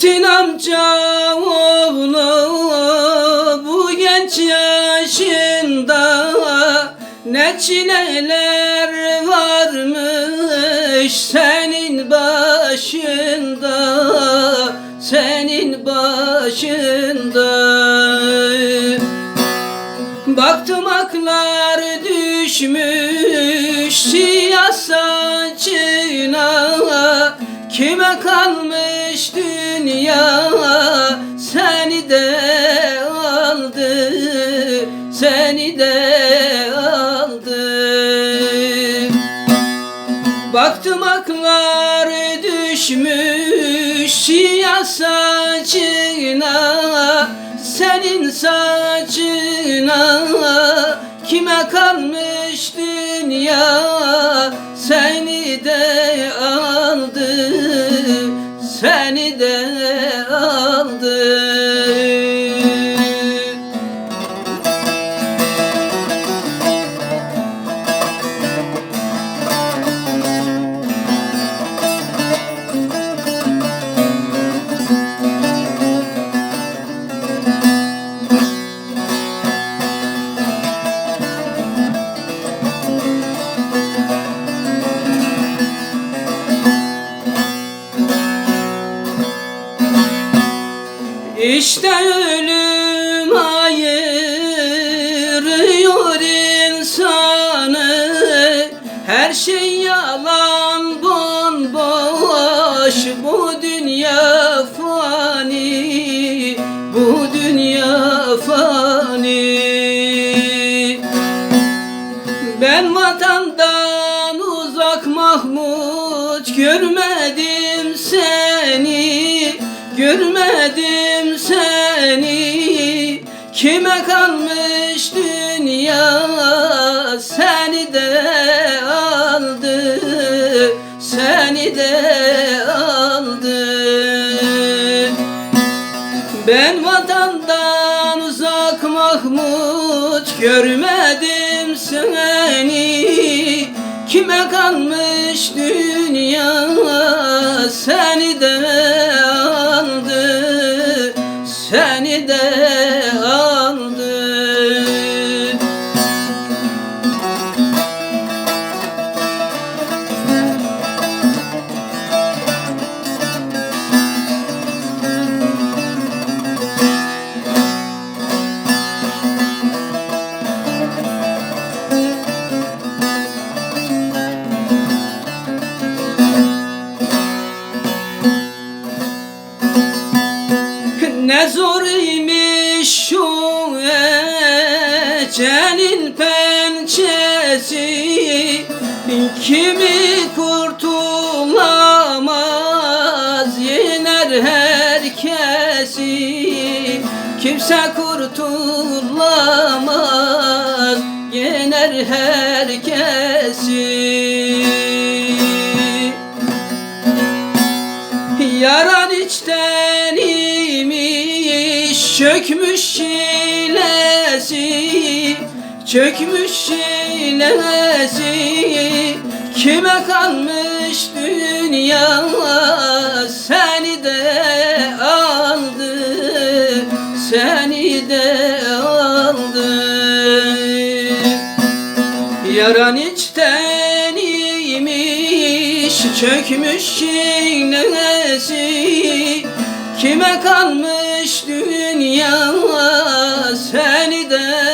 Gittin amca oğlu bu genç yaşında Ne çileler varmış senin başında Senin başında. Baktım aklar düşmüş siyah saçına Kime kalmış dünya? Seni de aldı Seni de aldı. Baktım aklar düşmüş siyah saçına Senin saçına. Kime kalmış dünya? Seni de aldı Seni İşte ölüm ayırıyor insanı. Her şey yalan bomboş Bu dünya fani Bu dünya fani. Ben vatandan Görmedim seni. Kime kalmış dünya? Seni de aldı Seni de aldı. Ben vatandan uzak Mahmut görmedim seni. Kime kalmış dünya? Seni de imiş şu ecelin pençesi Kimi kurtulamaz yener herkesi. Kimse kurtulamaz yener herkesi. Yaran içten imiş Çökmüş şilesi Çökmüş şilesi Kime kalmış dünya Seni de aldı Seni de aldı. Yaran içten imiş Çökmüş şinesi Kime kalmış dünya? Seni de